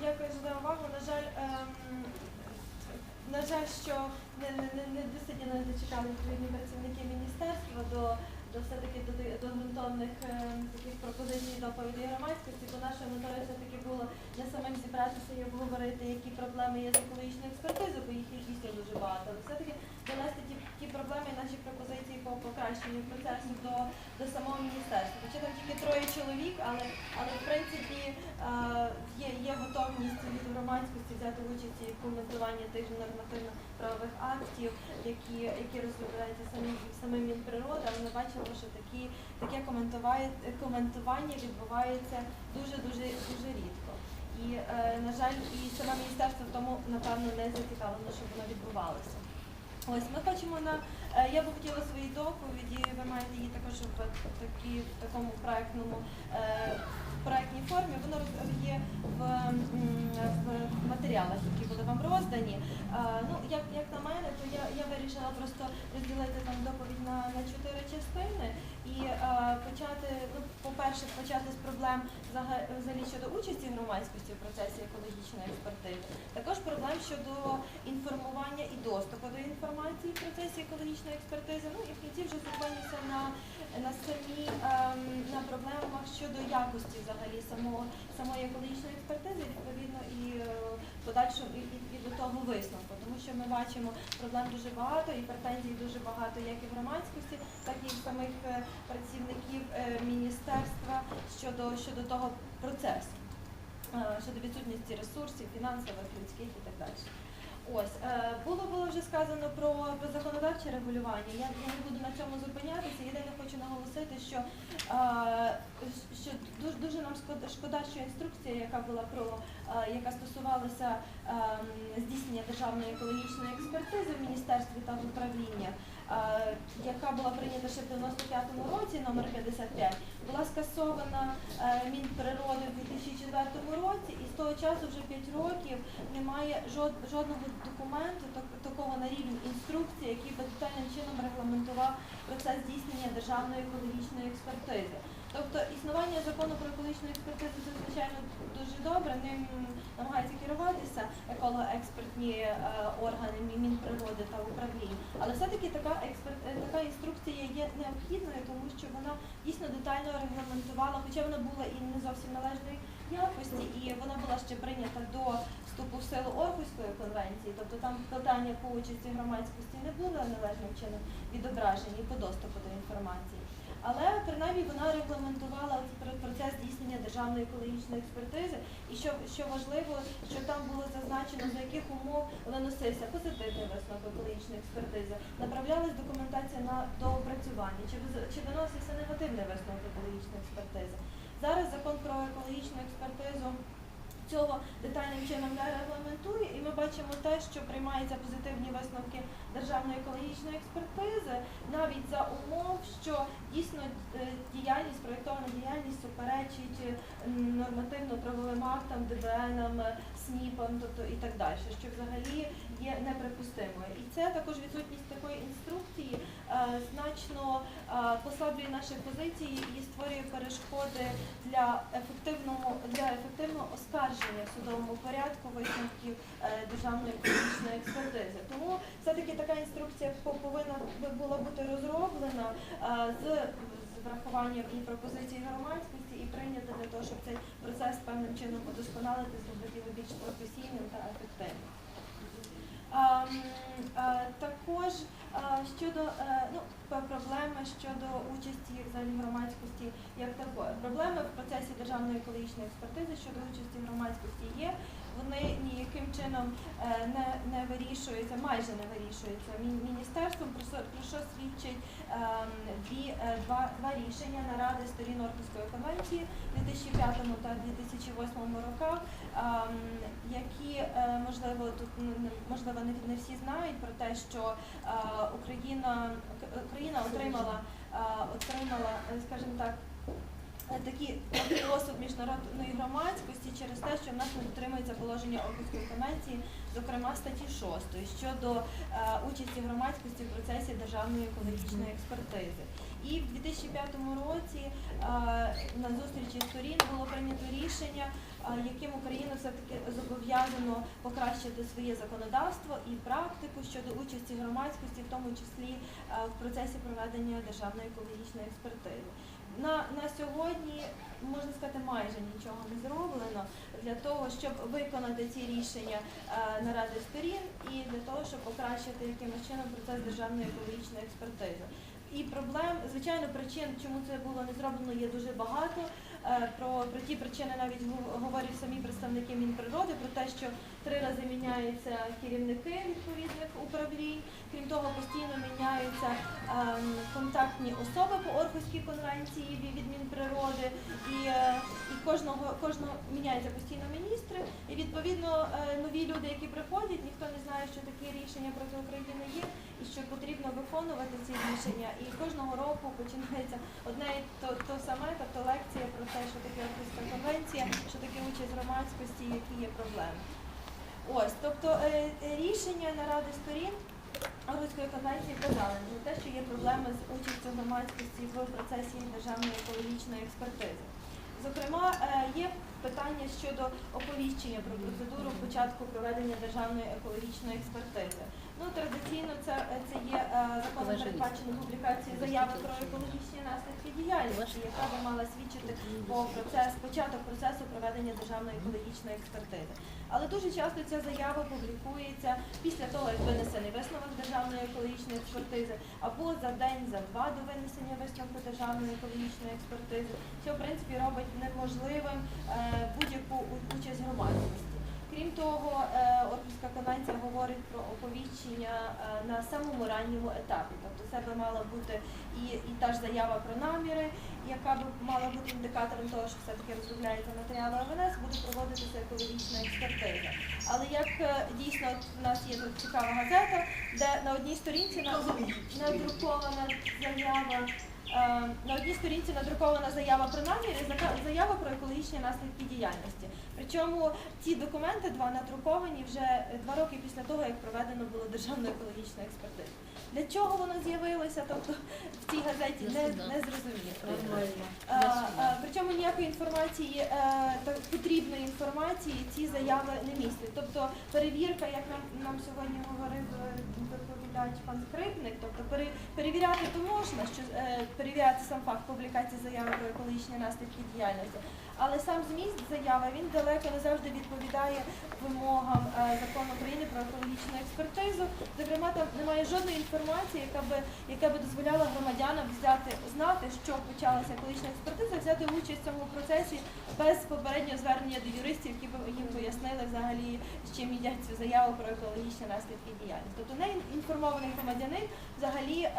дякую за увагу. На жаль, ем, на жаль, що не, не, не, досить не дочекали відповідні працівники міністерства до, до все-таки до, до ґрунтовних ем, таких пропозицій доповідей громадськості, бо нашою метою все-таки було не самим зібратися і обговорити, які проблеми є з екологічною експертизою, бо їх дійсно дуже багато. Але все-таки донести ті, ті проблеми наші пропозиції по покращенню процесу до, до самого міністерства. Хоча там тільки троє чоловік, але, але в принципі є, є готовність від громадськості взяти участь в коментуванні тих нормативно-правових актів, які, які розробляються самі самим Мінприроди, але ми бачимо, що такі, таке коментування відбувається дуже дуже дуже рідко. І, е, на жаль, і саме міністерство в тому, напевно, не зацікавлено, щоб воно відбувалося. Ось ми хочемо на е, я би хотіла свої доповіді, ви маєте її також в такі в такому проектному проектній формі. Воно є в, в матеріалах, які були вам роздані. Ну як, як на мене, то я, я вирішила просто розділити там доповідь на, на чотири частини і почати, ну, по-перше, почати з проблем взага- взагалі щодо участі громадськості в процесі екологічної експертизи. Також проблем щодо інформування і доступу до інформації в процесі екологічної експертизи. Ну і в кінці вже зупинюся на, на самі ем, на проблемах щодо якості взагалі самого самої екологічної експертизи, відповідно і е, подальшому і, і, і до того висновку, тому що ми бачимо проблем дуже багато і претензій дуже багато, як і в громадськості, так і в самих е, працівників е, міністерства щодо щодо того процесу, щодо відсутності ресурсів, фінансових, людських і так далі. Ось е, було було вже сказано про, законодавче регулювання. Я, я не буду на цьому зупинятися. Єдине хочу наголосити, що, е, що дуже, дуже нам шкода, що інструкція, яка була про е, яка стосувалася е, здійснення державної екологічної експертизи в міністерстві та в управліннях, е, яка була прийнята ще в 95-му році, номер 55, була скасована е, Мінприроди в 2004 році, і з того часу вже 5 років немає жодного документу так- такого на рівні інструкції, який би детальним чином регламентував процес здійснення державної екологічної експертизи. Тобто існування закону про екологічну експертизу це звичайно дуже добре. Ним намагаються керуватися еколого-експертні е, органи Мінприроди та управління. Але все-таки така експерт, е, така інструкція є необхідною, тому що вона дійсно детально регламентувала, хоча вона була і не зовсім належної якості, і вона була ще прийнята до вступу в силу Орхуської конвенції, тобто там питання по участі громадськості не було належним чином відображені по доступу до інформації. Але принаймні вона регламентувала процес здійснення державної екологічної експертизи, і що, що важливо, що там було зазначено, за яких умов виносився позитивний висновок екологічної експертизи, направлялась документація на доопрацювання, чи, чи виносився негативний висновок екологічної експертизи. Зараз закон про екологічну експертизу цього детальним чином не регламентує, і ми бачимо те, що приймаються позитивні висновки державної екологічної експертизи, навіть за умов, що дійсно е, діяльність, проєктована діяльність суперечить е, нормативно-правовим актам, ДБНам, е, СНІПам, тобто і так далі, що взагалі є неприпустимою. І це також відсутність такої інструкції е, значно е, послаблює наші позиції і створює перешкоди для ефективного для ефективного оскарження в судовому порядку висновків е, державної екологічної експертизи. Тому все-таки така інструкція повинна була бути розроблена е, з, врахуванням і пропозицій громадськості, і прийнята для того, щоб цей процес певним чином удосконалити, зробити його більш професійним та ефективним. Ем, е, Також щодо ну, проблеми щодо участі взагалі громадськості як такої. Проблеми в процесі державної екологічної експертизи щодо участі громадськості є. Вони ніяким чином е, не, не вирішуються, майже не вирішуються мі- міністерством, про що, свідчить ем, дві, е, два, два рішення наради сторін Орхуської конвенції у 2005 та 2008 роках, ем, які е, можливо тут можливо не, всі знають про те, що Україна Україна отримала отримала, скажімо так. Е, Такий осуд міжнародної громадськості через те, що в нас не дотримується положення Орхуської конвенції, зокрема статті 6 щодо е, участі громадськості в процесі державної екологічної експертизи. І в 2005 році е, на зустрічі сторін було прийнято рішення яким Україна все-таки зобов'язано покращити своє законодавство і практику щодо участі громадськості, в тому числі в процесі проведення державної екологічної експертизи. На, на сьогодні можна сказати, майже нічого не зроблено для того, щоб виконати ці рішення е, наради сторін і для того, щоб покращити якимось чином процес державної екологічної експертизи. І проблем, звичайно, причин, чому це було не зроблено, є дуже багато. Е, Про, про ті причини навіть гов- говорять самі представники Мінприроди, про те, що три рази міняються керівники відповідних управлінь. Крім того, постійно міняються ем, контактні особи по Орхуській конвенції від Мінприроди, і, е, кожного кожного міняються постійно міністри. І відповідно е, нові люди, які приходять, ніхто не знає, що такі рішення проти України є, і що потрібно виконувати ці рішення. І кожного року починається одне і то, то саме, тобто лекція про те, що таке Орхуська конвенція, що таке участь громадськості, які є проблеми. Ось, тобто е, е, рішення наради сторін Оргуської конвенції вказали на те, що є проблеми з участю громадськості в процесі державної екологічної експертизи. Зокрема, е, є питання щодо оповіщення про процедуру початку проведення державної екологічної експертизи. Ну, традиційно це, е, це є е, законом передбачено публікації заяви про екологічні наслідки діяльності, яка би мала свідчити про процес, початок процесу проведення державної екологічної експертизи. Але дуже часто ця заява публікується після того, як винесений висновок державної екологічної експертизи, або за день, за два до винесення висновку державної екологічної експертизи, що в принципі робить неможливим е, будь-яку участь громадськості. Крім того, е, конвенція говорить про оповіщення е, на самому ранньому етапі. Тобто це би мала бути і, і та ж заява про наміри, яка б мала бути індикатором того, що все-таки розробляється матеріали ОВНС, буде проводитися екологічна експертиза. Але як е, дійсно в нас є тут цікава газета, де на одній сторінці на- надрукована заява. Е, На одній сторінці надрукована заява про наміри, заява про екологічні наслідки діяльності. Причому ці документи два надруковані вже е, два роки після того, як проведено було державну екологічну експертизу. Для чого воно з'явилося? Тобто в цій газеті не, не зрозуміло. Е, Причому ніякої інформації, потрібної інформації ці заяви не містять. Тобто перевірка, як нам, нам сьогодні говорив доповідач пан Скрипник, тобто перевіряти то можна, що е, перевіряти сам факт публікації заяви про екологічні наслідки діяльності. Але сам зміст заяви він далеко не завжди відповідає вимогам е, закону України про екологічну експертизу. Зокрема, там немає жодної інформації, яка би яка би дозволяла громадянам взяти знати, що почалася екологічна експертиза, взяти участь в цьому процесі без попереднього звернення до юристів, які б їм пояснили взагалі, з чим їдять цю заяву про екологічні наслідки діяльності. Тобто неінформований громадянин взагалі е,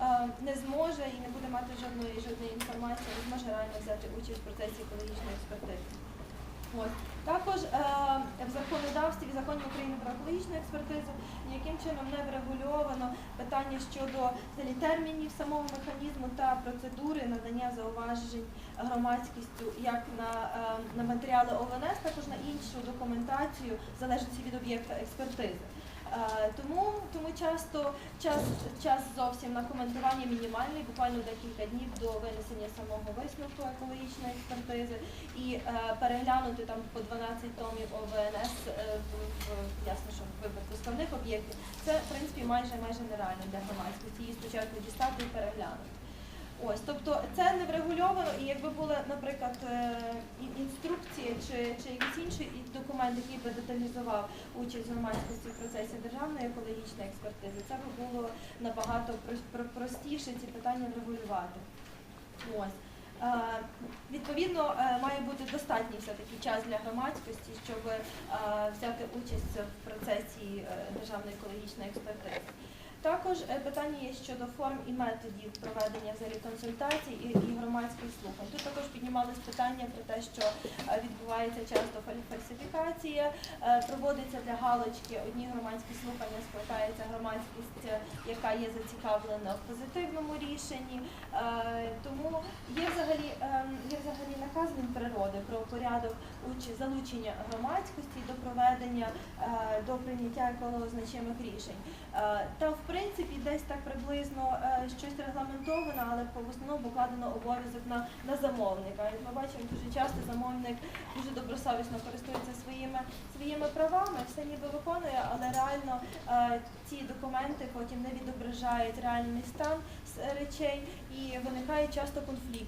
е, не зможе і не буде мати жодної жодної інформації, не зможе реально взяти участь в процесі екологічної експертизи. Ось. Також е, в законодавстві, в законі України про екологічну експертизу ніяким чином не врегульовано питання щодо взагалі, термінів самого механізму та процедури надання зауважень громадськістю як на, е, на матеріали ОВНС, також на іншу документацію, в залежності від об'єкта експертизи. Е, Тому, тому часто час, час зовсім на коментування мінімальний, буквально декілька днів до винесення самого висновку екологічної експертизи і е, переглянути там по 12 томів ОВНС е, в, в ясно, що в випадку складних об'єктів. Це в принципі майже майже нереально для громадськості. Її спочатку дістати і переглянути. Ось, тобто це не врегульовано, і якби була, наприклад, е, ін- інструкція чи, чи якийсь інший документ, який би деталізував участь громадськості в процесі державної екологічної експертизи, це би було набагато про- про- простіше ці питання врегулювати. Ось. Е, Відповідно, е, має бути достатній все-таки час для громадськості, щоб взяти участь в процесі державної екологічної експертизи. Також е, питання є щодо форм і методів проведення взагалі консультацій і, і громадських слухань. Тут також піднімались питання про те, що е, відбувається часто фаль- фальсифікація, е, проводиться для галочки одні громадські слухання, скликається громадськість, яка є зацікавлена в позитивному рішенні. Тому є взагалі є взагалі наказ Мінприроди про порядок залучення громадськості до проведення до прийняття екологозначимих рішень. Е, Та в принципі десь так приблизно е, щось регламентовано, але в основному покладено обов'язок на, на замовника. Ми бачимо, дуже часто замовник дуже добросовісно користується своїми своїми правами, все ніби виконує, але реально е, ці документи потім не відображають реальний стан речей і виникає часто конфлікт